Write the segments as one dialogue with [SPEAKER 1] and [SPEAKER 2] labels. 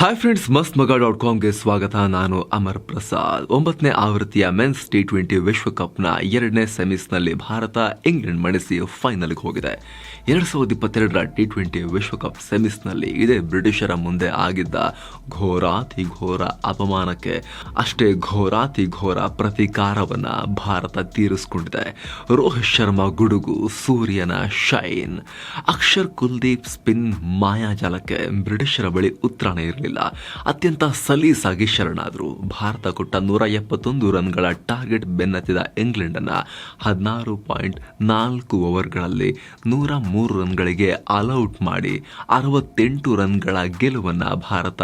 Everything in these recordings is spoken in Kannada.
[SPEAKER 1] ಹಾಯ್ ಫ್ರೆಂಡ್ಸ್ ಮಸ್ತ್ ಮಗ ಡಾಟ್ ಕಾಮ್ಗೆ ಸ್ವಾಗತ. ನಾನು ಅಮರ್ ಪ್ರಸಾದ್. ಒಂಬತ್ತನೇ ಆವೃತ್ತಿಯ ಮೆನ್ಸ್ ಟಿ ಟ್ವೆಂಟಿ ವಿಶ್ವಕಪ್ನ ಎರಡನೇ ಸೆಮೀಸ್ನಲ್ಲಿ ಭಾರತ ಇಂಗ್ಲೆಂಡ್ ಮಣಿಸಿ ಫೈನಲ್ಗೆ ಹೋಗಿದೆ. ಎರಡು ಸಾವಿರದ ಇಪ್ಪತ್ತೆರಡರ ಟಿ ಟ್ವೆಂಟಿ ವಿಶ್ವಕಪ್ ಸೆಮೀಸ್ನಲ್ಲಿ ಇದೇ ಬ್ರಿಟಿಷರ ಮುಂದೆ ಆಗಿದ್ದ ಘೋರಾತಿ ಘೋರ ಅಪಮಾನಕ್ಕೆ ಅಷ್ಟೇ ಘೋರಾತಿ ಘೋರ ಪ್ರತೀಕಾರವನ್ನು ಭಾರತ ತೀರಿಸಿಕೊಂಡಿದೆ. ರೋಹಿತ್ ಶರ್ಮಾ ಗುಡುಗು, ಸೂರ್ಯನ ಶೈನ್. ಅಕ್ಷರ್ ಕುಲ್ದೀಪ್ ಸ್ಪಿನ್ ಮಾಯಾಜಾಲಕ್ಕೆ ಬ್ರಿಟಿಷರ ಬಳಿ ಉತ್ತರಾಣ ಇರಲಿಲ್ಲ. ಅತ್ಯಂತ ಸಲೀಸಾಗಿ ಶರಣಾದರು. ಭಾರತ ಕೊಟ್ಟ ನೂರ ಎಪ್ಪತ್ತೊಂದು ರನ್ಗಳ ಟಾರ್ಗೆಟ್ ಬೆನ್ನತ್ತಿದ ಇಂಗ್ಲೆಂಡನ್ನು ಹದಿನಾರು ಪಾಯಿಂಟ್ ನಾಲ್ಕು ಓವರ್ಗಳಲ್ಲಿ ನೂರ ಮೂರು ರನ್ಗಳಿಗೆ ಆಲ್ಔಟ್ ಮಾಡಿ ಅರವತ್ತೆಂಟು ರನ್ಗಳ ಗೆಲುವನ್ನು ಭಾರತ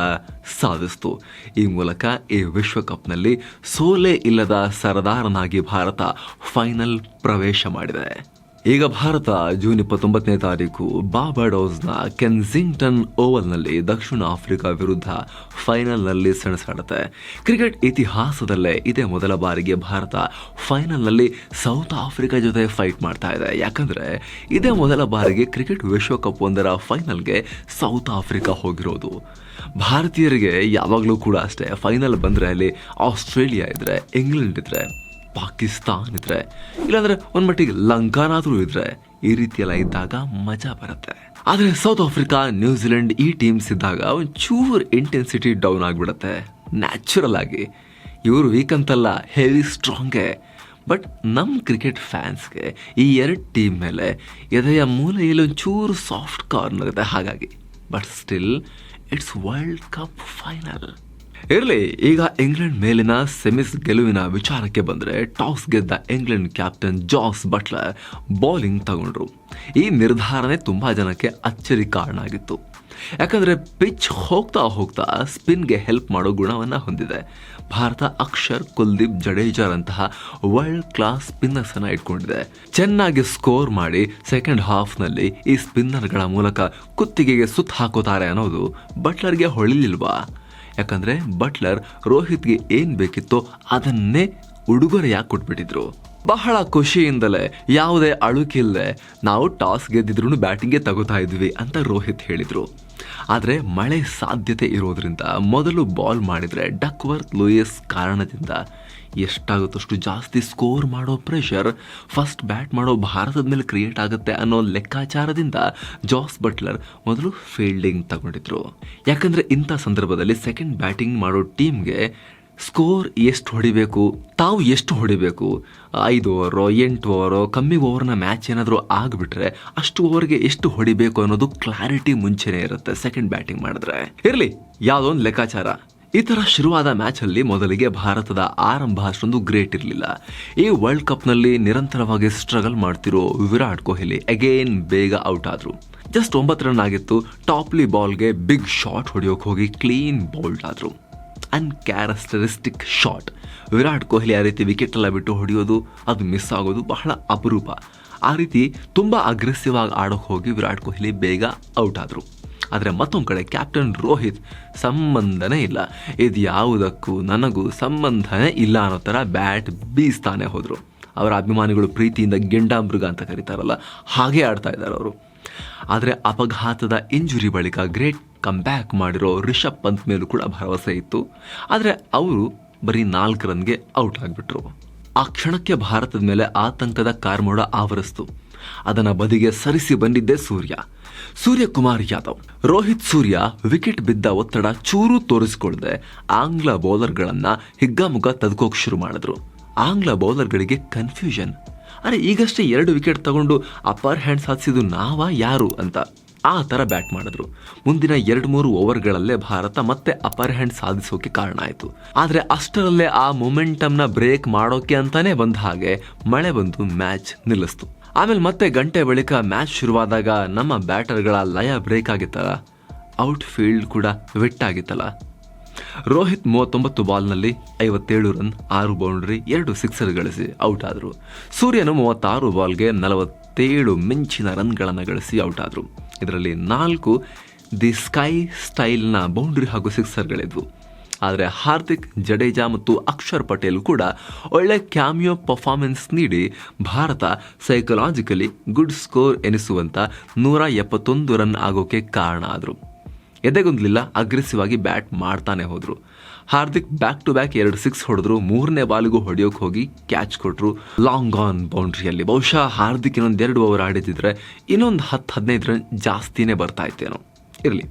[SPEAKER 1] ಸಾಧಿಸಿತು. ಈ ಮೂಲಕ ಈ ವಿಶ್ವಕಪ್ನಲ್ಲಿ ಸೋಲೆ ಇಲ್ಲದ ಸರದಾರನಾಗಿ ಭಾರತ ಫೈನಲ್ ಪ್ರವೇಶ ಮಾಡಿದೆ. ಈಗ ಭಾರತ ಜೂನ್ ಇಪ್ಪತ್ತೊಂಬತ್ತನೇ ತಾರೀಕು ಬಾಬಾಡೋಸ್ನ ಕೆನ್ಸಿಂಗ್ಟನ್ ಓವಲ್ನಲ್ಲಿ ದಕ್ಷಿಣ ಆಫ್ರಿಕಾ ವಿರುದ್ಧ ಫೈನಲ್ನಲ್ಲಿ ಸೆಣಸಾಡುತ್ತೆ. ಕ್ರಿಕೆಟ್ ಇತಿಹಾಸದಲ್ಲೇ ಇದೇ ಮೊದಲ ಬಾರಿಗೆ ಭಾರತ ಫೈನಲ್ನಲ್ಲಿ ಸೌತ್ ಆಫ್ರಿಕಾ ಜೊತೆ ಫೈಟ್ ಮಾಡ್ತಾ ಇದೆ. ಯಾಕಂದರೆ ಇದೇ ಮೊದಲ ಬಾರಿಗೆ ಕ್ರಿಕೆಟ್ ವಿಶ್ವಕಪ್ ಒಂದರ ಫೈನಲ್ಗೆ ಸೌತ್ ಆಫ್ರಿಕಾ ಹೋಗಿರೋದು. ಭಾರತೀಯರಿಗೆ ಯಾವಾಗಲೂ ಕೂಡ ಅಷ್ಟೇ, ಫೈನಲ್ ಬಂದರೆ ಅಲ್ಲಿ ಆಸ್ಟ್ರೇಲಿಯಾ ಇದ್ದರೆ ಇಂಗ್ಲೆಂಡ್ ಇದ್ರೆ. ಪಾಕಿಸ್ತಾನ್ ಇದ್ರೆ, ಇಲ್ಲಾಂದ್ರೆ ಒಂದ್ ಮಟ್ಟಿಗೆ ಲಂಕಾನಾದ್ರೂ ಇದ್ರೆ ಈ ರೀತಿಯೆಲ್ಲ ಇದ್ದಾಗ ಮಜಾ ಬರುತ್ತೆ. ಆದ್ರೆ ಸೌತ್ ಆಫ್ರಿಕಾ ನ್ಯೂಜಿಲೆಂಡ್ ಈ ಟೀಮ್ಸ್ ಇದ್ದಾಗ ಒಂಚೂರು ಇಂಟೆನ್ಸಿಟಿ ಡೌನ್ ಆಗ್ಬಿಡತ್ತೆ. ನ್ಯಾಚುರಲ್ ಆಗಿ. ಇವರು ವೀಕ್ ಅಂತಲ್ಲ ಹೆವಿ ಸ್ಟ್ರಾಂಗೇ ಬಟ್ ನಮ್ಮ ಕ್ರಿಕೆಟ್ ಫ್ಯಾನ್ಸ್ಗೆ ಈ ಎರಡು ಟೀಮ್ ಮೇಲೆ ಎದೆಯ ಮೂಲೆಯಲ್ಲಿ ಒಂಚೂರು ಸಾಫ್ಟ್ ಕಾರ್ನರ್ ಇದೆ ಹಾಗಾಗಿ. But still it's world cup final ಇರಲಿ, ಈಗ ಇಂಗ್ಲೆಂಡ್ ಮೇಲಿನ ಸೆಮಿಸ್ ಗೆಲುವಿನ ವಿಚಾರಕ್ಕೆ ಬಂದರೆ ಟಾಸ್ ಗೆದ್ದ England captain Jos Buttler bowling ತಗೊಂಡ್ರು. ಈ ನಿರ್ಧಾರನೇ ತುಂಬಾ ಜನಕ್ಕೆ ಅಚ್ಚರಿ ಕಾರಣ ಆಗಿತ್ತು ಯಾಕಂದ್ರೆ ಪಿಚ್ ಹೋಗ್ತಾ ಹೋಗ್ತಾ ಸ್ಪಿನ್ಗೆ ಹೆಲ್ಪ್ ಮಾಡೋ ಗುಣವನ್ನ ಹೊಂದಿದೆ. ಭಾರತ ಅಕ್ಷರ್ ಕುಲ್ದೀಪ್ ಜಡೇಜಾರಂತಹ ವರ್ಲ್ಡ್ ಕ್ಲಾಸ್ ಸ್ಪಿನ್ನರ್ಸ್ ಅನ್ನ ಇಟ್ಕೊಂಡಿದೆ. ಚೆನ್ನಾಗಿ ಸ್ಕೋರ್ ಮಾಡಿ ಸೆಕೆಂಡ್ ಹಾಫ್ನಲ್ಲಿ ಈ ಸ್ಪಿನ್ನರ್ಗಳ ಮೂಲಕ ಕುತ್ತಿಗೆಗೆ ಸುತ್ತ ಹಾಕೋತಾರೆ ಅನ್ನೋದು ಬಟ್ಲರ್ಗೆ ಹೊಳಿಲಿಲ್ವಾ? ಯಾಕಂದ್ರೆ ಬಟ್ಲರ್ ರೋಹಿತ್ಗೆ ಏನ್ ಬೇಕಿತ್ತೋ ಅದನ್ನೇ ಉಡುಗೊರೆಯಾಗಿ ಕೊಟ್ಬಿಟ್ಟಿದ್ರು. ಬಹಳ ಖುಷಿಯಿಂದಲೇ ಯಾವುದೇ ಅಳುಕಿಲ್ಲದೆ ನಾವು ಟಾಸ್ ಗೆದ್ದಿದ್ರು ಬ್ಯಾಟಿಂಗ್ಗೆ ತಗೋತಾ ಇದ್ವಿ ಅಂತ ರೋಹಿತ್ ಹೇಳಿದ್ರು. ಆದರೆ ಮಳೆ ಸಾಧ್ಯತೆ ಇರೋದರಿಂದ ಮೊದಲು ಬಾಲ್ ಮಾಡಿದರೆ ಡಕ್ವರ್ತ್ ಲೂಯಿಸ್ ಕಾರಣದಿಂದ ಎಷ್ಟಾಗುತ್ತಷ್ಟು ಜಾಸ್ತಿ ಸ್ಕೋರ್ ಮಾಡೋ ಪ್ರೆಷರ್ ಫಸ್ಟ್ ಬ್ಯಾಟ್ ಮಾಡೋ ಭಾರತದ ಮೇಲೆ ಕ್ರಿಯೇಟ್ ಆಗುತ್ತೆ ಅನ್ನೋ ಲೆಕ್ಕಾಚಾರದಿಂದ ಜಾಸ್ ಬಟ್ಲರ್ ಮೊದಲು ಫೀಲ್ಡಿಂಗ್ ತಗೊಂಡಿದ್ರು. ಯಾಕಂದರೆ ಇಂಥ ಸಂದರ್ಭದಲ್ಲಿ ಸೆಕೆಂಡ್ ಬ್ಯಾಟಿಂಗ್ ಮಾಡೋ ಟೀಮ್ಗೆ ಸ್ಕೋರ್ ಎಷ್ಟು ಹೊಡಿಬೇಕು, ತಾವು ಎಷ್ಟು ಹೊಡಿಬೇಕು? ಐದು ಓವರೋ ಎಂಟು ಓವರೋ ಕಮ್ಮಿ ಓವರ್ನ ಮ್ಯಾಚ್ ಏನಾದರೂ ಆಗಿಬಿಟ್ರೆ ಅಷ್ಟು ಓವರ್ಗೆ ಎಷ್ಟು ಹೊಡಿಬೇಕು ಅನ್ನೋದು ಕ್ಲಾರಿಟಿ ಮುಂಚೆನೇ ಇರುತ್ತೆ ಸೆಕೆಂಡ್ ಬ್ಯಾಟಿಂಗ್ ಮಾಡಿದ್ರೆ. ಇರಲಿ, ಯಾವುದೊಂದು ಲೆಕ್ಕಾಚಾರ. ಈ ಥರ ಶುರುವಾದ ಮ್ಯಾಚಲ್ಲಿ ಮೊದಲಿಗೆ ಭಾರತದ ಆರಂಭ ಅಷ್ಟೊಂದು ಗ್ರೇಟ್ ಇರಲಿಲ್ಲ. ಈ ವರ್ಲ್ಡ್ ಕಪ್ನಲ್ಲಿ ನಿರಂತರವಾಗಿ ಸ್ಟ್ರಗಲ್ ಮಾಡ್ತಿರೋ ವಿರಾಟ್ ಕೊಹ್ಲಿ ಅಗೇನ್ ಬೇಗ ಔಟ್ ಆದರು. ಜಸ್ಟ್ ಒಂಬತ್ತು ರನ್ ಆಗಿತ್ತು ಟಾಪ್ಲಿ ಬಾಲ್ಗೆ ಬಿಗ್ ಶಾಟ್ ಹೊಡೆಯೋಕೆ ಹೋಗಿ ಕ್ಲೀನ್ ಬೌಲ್ಡ್ ಆದ್ರು. ಅನ್ಕ್ಯಾರೆಕ್ಟರಿಸ್ಟಿಕ್ ಶಾಟ್ ವಿರಾಟ್ ಕೊಹ್ಲಿ ಆ ರೀತಿ ವಿಕೆಟ್ ಎಲ್ಲ ಬಿಟ್ಟು ಹೊಡೆಯೋದು, ಅದು ಮಿಸ್ ಆಗೋದು ಬಹಳ ಅಪರೂಪ. ಆ ರೀತಿ ತುಂಬ ಅಗ್ರೆಸಿವ್ ಆಗಿ ಆಡೋಕೆ ಹೋಗಿ ವಿರಾಟ್ ಕೊಹ್ಲಿ ಬೇಗ ಔಟ್ ಆದರು. ಆದರೆ ಮತ್ತೊಂದು ಕಡೆ ಕ್ಯಾಪ್ಟನ್ ರೋಹಿತ್ ಸಂಬಂಧನೇ ಇಲ್ಲ. ಇದು ಯಾವುದಕ್ಕೂ ನನಗೂ ಸಂಬಂಧನೇ ಇಲ್ಲ ಅನ್ನೋ ಥರ ಬ್ಯಾಟ್ ಬೀಸ್ತಾನೆ ಹೋದರು. ಅವರ ಅಭಿಮಾನಿಗಳು ಪ್ರೀತಿಯಿಂದ ಗೆಂಡಾಮೃಗ ಅಂತ ಕರೀತಾರಲ್ಲ, ಹಾಗೆ ಆಡ್ತಾ ಇದ್ದಾರೆ ಅವರು. ಆದರೆ ಅಪಘಾತದ ಇಂಜುರಿ ಬಳಿಕ ಗ್ರೇಟ್ ಕಮ್ ಬ್ಯಾಕ್ ಮಾಡಿರೋ ರಿಷಬ್ ಪಂತ್ ಮೇಲೂ ಕೂಡ ಭರವಸೆ ಇತ್ತು. ಆದರೆ ಅವರು ಬರೀ ನಾಲ್ಕು ರನ್ಗೆ ಔಟ್ ಆಗಿಬಿಟ್ರು. ಆ ಕ್ಷಣಕ್ಕೆ ಭಾರತದ ಮೇಲೆ ಆತಂಕದ ಕಾರ್ಮೋಡ ಆವರಿಸ್ತು. ಅದನ್ನು ಬದಿಗೆ ಸರಿಸಿ ಬಂದಿದ್ದೆ ಸೂರ್ಯ. ಸೂರ್ಯಕುಮಾರ್ ಯಾದವ್. ರೋಹಿತ್ ಸೂರ್ಯ ವಿಕೆಟ್ ಬಿದ್ದ ಒತ್ತಡ ಚೂರು ತೋರಿಸಿಕೊಳ್ಳದೆ ಆಂಗ್ಲ ಬೌಲರ್ಗಳನ್ನು ಹಿಗ್ಗಾಮುಗ್ಗ ತದ್ಕೋಕ್ ಶುರು ಮಾಡಿದ್ರು. ಆಂಗ್ಲ ಬೌಲರ್ಗಳಿಗೆ ಕನ್ಫ್ಯೂಷನ್ ಅರೆ ಈಗಷ್ಟೇ ಎರಡು ವಿಕೆಟ್ ತಗೊಂಡು ಅಪ್ಪರ್ ಹ್ಯಾಂಡ್ ಸಾಧಿಸಿದ್ದು ನಾವಾ ಯಾರು ಅಂತ. ಆ ಥರ ಬ್ಯಾಟ್ ಮಾಡಿದ್ರು. ಮುಂದಿನ ಎರಡು ಮೂರು ಓವರ್ಗಳಲ್ಲೇ ಭಾರತ ಮತ್ತೆ ಅಪರ್ ಹ್ಯಾಂಡ್ ಸಾಧಿಸೋಕೆ ಕಾರಣ ಆಯಿತು. ಆದರೆ ಅಷ್ಟರಲ್ಲೇ ಆ ಮೊಮೆಂಟಮ್ನ ಬ್ರೇಕ್ ಮಾಡೋಕೆ ಅಂತಾನೆ ಬಂದ ಹಾಗೆ ಮಳೆ ಬಂದು ಮ್ಯಾಚ್ ನಿಲ್ಲಿಸ್ತು. ಆಮೇಲೆ ಮತ್ತೆ ಗಂಟೆ ಬಳಿಕ ಮ್ಯಾಚ್ ಶುರುವಾದಾಗ ನಮ್ಮ ಬ್ಯಾಟರ್ಗಳ ಲಯ ಬ್ರೇಕ್ ಆಗಿತ್ತಲ್ಲ. ಔಟ್ ಫೀಲ್ಡ್ ಕೂಡ ವೆಟ್ ಆಗಿತ್ತಲ್ಲ ರೋಹಿತ್ ಮೂವತ್ತೊಂಬತ್ತು ಬಾಲ್ನಲ್ಲಿ ಐವತ್ತೇಳು ರನ್, ಆರು ಬೌಂಡ್ರಿ, ಎರಡು ಸಿಕ್ಸರ್ ಗಳಿಸಿ ಔಟ್ ಆದರು. ಸೂರ್ಯನು ಮೂವತ್ತಾರು ಬಾಲ್ಗೆ ನಲವತ್ತೇಳು ಮಿಂಚಿನ ರನ್ಗಳನ್ನು ಗಳಿಸಿ ಔಟ್ ಆದರು. ಇದರಲ್ಲಿ ನಾಲ್ಕು ದಿ ಸ್ಕೈ ಸ್ಟೈಲ್ನ ಬೌಂಡ್ರಿ ಹಾಗೂ ಸಿಕ್ಸರ್ಗಳಿದ್ವು. ಆದರೆ ಹಾರ್ದಿಕ್, ಜಡೇಜಾ ಮತ್ತು ಅಕ್ಷರ್ ಪಟೇಲ್ ಕೂಡ ಒಳ್ಳೆ ಕ್ಯಾಮಿಯೋ ಪರ್ಫಾರ್ಮೆನ್ಸ್ ನೀಡಿ ಭಾರತ ಸೈಕಲಾಜಿಕಲಿ ಗುಡ್ ಸ್ಕೋರ್ ಎನಿಸುವಂಥ ನೂರ ಎಪ್ಪತ್ತೊಂದು ರನ್ ಆಗೋಕೆ ಕಾರಣ ಆದರು. ಎದೆಗೊಂದ್ಲಿಲ್ಲ ಅಗ್ರೆಸಿವ್ ಆಗಿ ಬ್ಯಾಟ್ ಮಾಡ್ತಾನೆ ಹೋದರು. ಹಾರ್ದಿಕ್ ಬ್ಯಾಕ್ ಟು ಬ್ಯಾಕ್ ಎರಡು ಸಿಕ್ಸ್ ಹೊಡೆದ್ರು, ಮೂರನೇ ಬಾಲಿಗೂ ಹೊಡೆಯೋಕೆ ಹೋಗಿ ಕ್ಯಾಚ್ ಕೊಟ್ರು ಲಾಂಗ್ ಆನ್ ಬೌಂಡ್ರಿಯಲ್ಲಿ ಬಹುಶಃ ಹಾರ್ದಿಕ್ ಇನ್ನೊಂದು ಎರಡು ಓವರ್ ಆಡಿದಿದ್ರೆ ಇನ್ನೊಂದು ಹತ್ತು, ಹದಿನೈದು ರನ್ ಜಾಸ್ತಿನೇ ಬರ್ತಾ ಇತ್ತೇನೋ. ಇರಲಿ.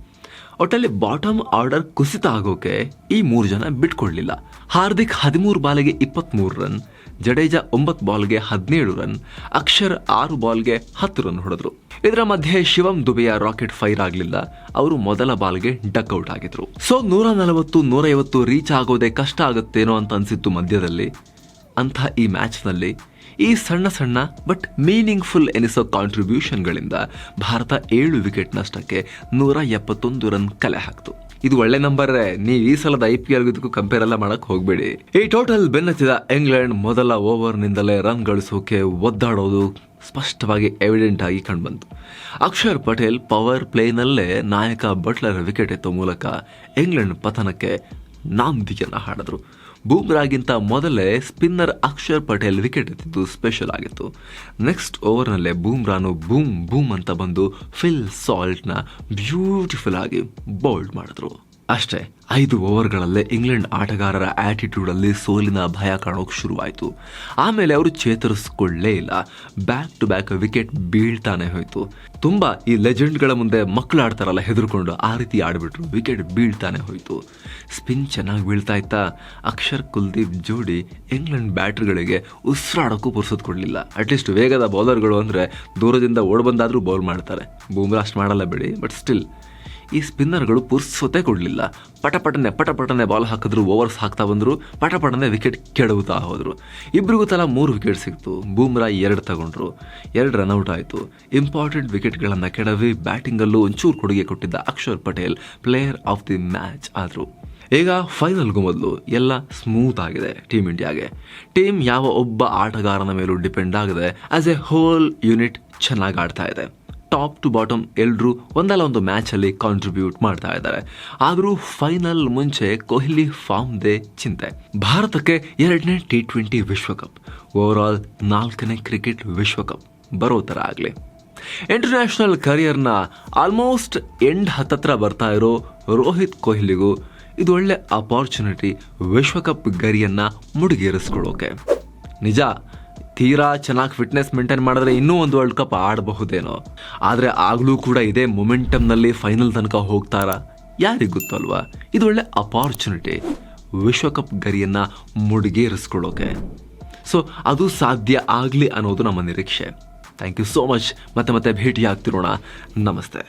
[SPEAKER 1] ಒಟ್ಟಲ್ಲಿ ಬಾಟಮ್ ಆರ್ಡರ್ ಕುಸಿತ ಆಗೋಕೆ ಈ ಮೂರು ಜನ ಬಿಟ್ಕೊಡ್ಲಿಲ್ಲ ಹಾರ್ದಿಕ್ ಹದಿಮೂರು ಬಾಲ್ಗೆ ಇಪ್ಪತ್ತ್ಮೂರು ರನ್, ಜಡೇಜಾ ಒಂಬತ್ತು ಬಾಲ್ಗೆ ಹದಿನೇಳು ರನ್, ಅಕ್ಷರ್ ಆರು ಬಾಲ್ಗೆ ಹತ್ತು ರನ್ ಹೊಡೆದ್ರು. ಇದರ ಮಧ್ಯೆ ಶಿವಂ ದುಬೆಯ ರಾಕೆಟ್ ಫೈರ್ ಆಗಲಿಲ್ಲ, ಅವರು ಮೊದಲ ಬಾಲ್ಗೆ ಡಕ್ಔಟ್ ಆಗಿದ್ರು. ಸೊ ನೂರ ನಲವತ್ತು ನೂರೈವತ್ತು ರೀಚ್ ಆಗೋದೇ ಕಷ್ಟ ಆಗುತ್ತೇನೋ ಅಂತ ಅನಿಸಿತ್ತು ಮಧ್ಯದಲ್ಲಿ. ಅಂಥ ಈ ಮ್ಯಾಚ್ನಲ್ಲಿ ಈ ಸಣ್ಣ ಸಣ್ಣ ಬಟ್ ಮೀನಿಂಗ್ಫುಲ್ ಎನಿಸೋ ಕಾಂಟ್ರಿಬ್ಯೂಷನ್ಗಳಿಂದ ಭಾರತ ಏಳು ವಿಕೆಟ್ ನಷ್ಟಕ್ಕೆ ನೂರ ಎಪ್ಪತ್ತೊಂದು ರನ್ ಕಲೆ ಹಾಕ್ತು. ಇದು ಒಳ್ಳೆ ನಂಬರ್ ನೀವು ಈ ಸಲದ ಐ ಪಿ ಎಲ್ ಇದಕ್ಕೂ ಕಂಪೇರ್ ಎಲ್ಲ ಮಾಡಕ್ ಹೋಗಬೇಡಿ. ಈ ಟೋಟಲ್ ಬೆನ್ನತ್ತಿದ ಇಂಗ್ಲೆಂಡ್ ಮೊದಲ ಓವರ್ನಿಂದಲೇ ರನ್ ಗಳಿಸೋಕೆ ಒದ್ದಾಡೋದು ಸ್ಪಷ್ಟವಾಗಿ ಎವಿಡೆಂಟ್ ಆಗಿ ಕಂಡುಬಂತು. ಅಕ್ಷರ್ ಪಟೇಲ್ ಪವರ್ ಪ್ಲೇನಲ್ಲೇ ನಾಯಕ ಬಟ್ಲರ್ ವಿಕೆಟ್ ಎತ್ತೋ ಮೂಲಕ ಇಂಗ್ಲೆಂಡ್ ಪತನಕ್ಕೆ ನಾಂದಿಯನ್ನು ಹಾಡಿದ್ರು. ಬೂಮ್ರಾಗಿಂತ ಮೊದಲೇ ಸ್ಪಿನ್ನರ್ ಅಕ್ಷರ್ ಪಟೇಲ್ ವಿಕೆಟ್ ಎತ್ತಿದ್ದು ಸ್ಪೆಷಲ್ ಆಗಿತ್ತು. ನೆಕ್ಸ್ಟ್ ಓವರ್ನಲ್ಲೇ ಬೂಮ್ರಾನು ಬೂಮ್ ಬೂಮ್ ಅಂತ ಬಂದು ಫಿಲ್ ಸಾಲ್ಟ್ನ ಬ್ಯೂಟಿಫುಲ್ ಆಗಿ ಬೌಲ್ಡ್ ಮಾಡಿದ್ರು. ಅಷ್ಟೇ, ಐದು ಓವರ್ಗಳಲ್ಲೇ ಇಂಗ್ಲೆಂಡ್ ಆಟಗಾರರ ಆ್ಯಟಿಟ್ಯೂಡಲ್ಲಿ ಸೋಲಿನ ಭಯ ಕಾಣೋಕೆ ಶುರುವಾಯಿತು. ಆಮೇಲೆ ಅವರು ಚೇತರಿಸ್ಕೊಳ್ಳೇ ಇಲ್ಲ. ಬ್ಯಾಕ್ ಟು ಬ್ಯಾಕ್ ವಿಕೆಟ್ ಬೀಳ್ತಾನೆ ಹೋಯಿತು. ತುಂಬ ಈ ಲೆಜೆಂಡ್ಗಳ ಮುಂದೆ ಮಕ್ಕಳು ಆಡ್ತಾರಲ್ಲ ಹೆದರ್ಕೊಂಡು, ಆ ರೀತಿ ಆಡಿಬಿಟ್ರು ವಿಕೆಟ್ ಬೀಳ್ತಾನೆ ಹೋಯಿತು. ಸ್ಪಿನ್ ಚೆನ್ನಾಗಿ ಬೀಳ್ತಾ ಇತ್ತಾ? ಅಕ್ಷರ್, ಕುಲ್ದೀಪ್ ಜೋಡಿ ಇಂಗ್ಲೆಂಡ್ ಬ್ಯಾಟ್ರಿಗಳಿಗೆ ಉಸಿರಾಡೋಕ್ಕೂ ಪುರ್ಸೋದು ಕೊಡಲಿಲ್ಲ. ಅಟ್ಲೀಸ್ಟ್ ವೇಗದ ಬೌಲರ್ಗಳು ಅಂದರೆ ದೂರದಿಂದ ಓಡ್ಬಂದಾದರೂ ಬೌಲ್ ಮಾಡ್ತಾರೆ. ಬೂಮ್ರಾಸ್ಟ್ ಮಾಡಲ್ಲ ಬಿಡಿ ಬಟ್ ಸ್ಟಿಲ್ ಈ ಸ್ಪಿನ್ನರ್ಗಳು ಪುರ್ಸೊತೆ ಕೊಡಲಿಲ್ಲ ಪಟಪಟನೆ ಪಟಪಟನೆ ಬಾಲ್ ಹಾಕಿದ್ರು ಓವರ್ಸ್ ಹಾಕ್ತಾ ಬಂದರು, ಪಟಪಟನೆ ವಿಕೆಟ್ ಕೆಡವುತ್ತಾ ಹೋದರು. ಇಬ್ಬರಿಗೂ ತಲಾ ಮೂರು ವಿಕೆಟ್ ಸಿಕ್ತು. ಬೂಮ್ರಾ ಎರಡು ತಗೊಂಡ್ರು. ಎರಡು ರನ್ಔಟ್ ಆಯಿತು. ಇಂಪಾರ್ಟೆಂಟ್ ವಿಕೆಟ್ಗಳನ್ನು ಕೆಡವಿ ಬ್ಯಾಟಿಂಗಲ್ಲೂ ಒಂಚೂರು ಕೊಡುಗೆ ಕೊಟ್ಟಿದ್ದ Akshar Patel player of the match ಆದರು. ಈಗ ಫೈನಲ್ಗೂ ಮೊದಲು ಎಲ್ಲ ಸ್ಮೂತ್ ಆಗಿದೆ ಟೀಮ್ ಇಂಡಿಯಾಗೆ. ಟೀಮ್ ಯಾವ ಒಬ್ಬ ಆಟಗಾರನ ಮೇಲೂ ಡಿಪೆಂಡ್ ಆಗದೆ ಆಸ್ ಎ ಹೋಲ್ ಯೂನಿಟ್ ಚೆನ್ನಾಗಿ ಆಡ್ತಾ ಇದೆ. ಟಾಪ್ ಟು ಬಾಟಮ್ ಎಲ್ಲರೂ ಒಂದಲ್ಲ ಒಂದು ಮ್ಯಾಚಲ್ಲಿ ಕಾಂಟ್ರಿಬ್ಯೂಟ್ ಮಾಡ್ತಾ ಇದ್ದಾರೆ. ಆದರೂ ಫೈನಲ್ ಮುಂಚೆ ಕೊಹ್ಲಿ ಫಾರ್ಮ್ದೇ ಚಿಂತೆ. ಭಾರತಕ್ಕೆ ಎರಡನೇ ಟಿ ಟ್ವೆಂಟಿ ವಿಶ್ವಕಪ್. ಓವರ್ ಆಲ್ ನಾಲ್ಕನೇ ಕ್ರಿಕೆಟ್ ವಿಶ್ವಕಪ್ ಬರೋ ಥರ ಆಗಲಿ. ಇಂಟರ್ನ್ಯಾಷನಲ್ ಕರಿಯರ್ನ ಆಲ್ಮೋಸ್ಟ್ ಎಂಡ್ ಹತ್ತತ್ರ ಬರ್ತಾ ಇರೋ ರೋಹಿತ್ ಕೊಹ್ಲಿಗೂ ಇದು ಒಳ್ಳೆ ಅಪಾರ್ಚುನಿಟಿ ವಿಶ್ವಕಪ್ ಗರಿಯನ್ನ ಮುಡಿಗೇರಿಸ್ಕೊಳ್ಳೋಕೆ ನಿಜ ತೀರಾ ಚೆನ್ನಾಗಿ ಫಿಟ್ನೆಸ್ ಮೇಂಟೈನ್ ಮಾಡಿದ್ರೆ ಇನ್ನೂ ಒಂದು ವರ್ಲ್ಡ್ ಕಪ್ ಆಡಬಹುದೇನೋ. ಆದರೆ ಆಗಲೂ ಕೂಡ ಇದೇ ಮೊಮೆಂಟಮ್ನಲ್ಲಿ ಫೈನಲ್ ತನಕ ಹೋಗ್ತಾರಾ? ಯಾರಿಗೆ ಗೊತ್ತಲ್ವಾ ಇದು ಒಳ್ಳೆ ಅಪಾರ್ಚುನಿಟಿ ವಿಶ್ವಕಪ್ ಗರಿಯನ್ನ ಮುಡಿಗೇರಿಸ್ಕೊಳ್ಳೋಕೆ. ಸೊ ಅದು ಸಾಧ್ಯ ಆಗಲಿ ಅನ್ನೋದು ನಮ್ಮ ನಿರೀಕ್ಷೆ. ಥ್ಯಾಂಕ್ ಯು ಸೋ ಮಚ್ ಮತ್ತೆ ಮತ್ತೆ ಭೇಟಿ ಆಗ್ತಿರೋಣ ನಮಸ್ತೆ.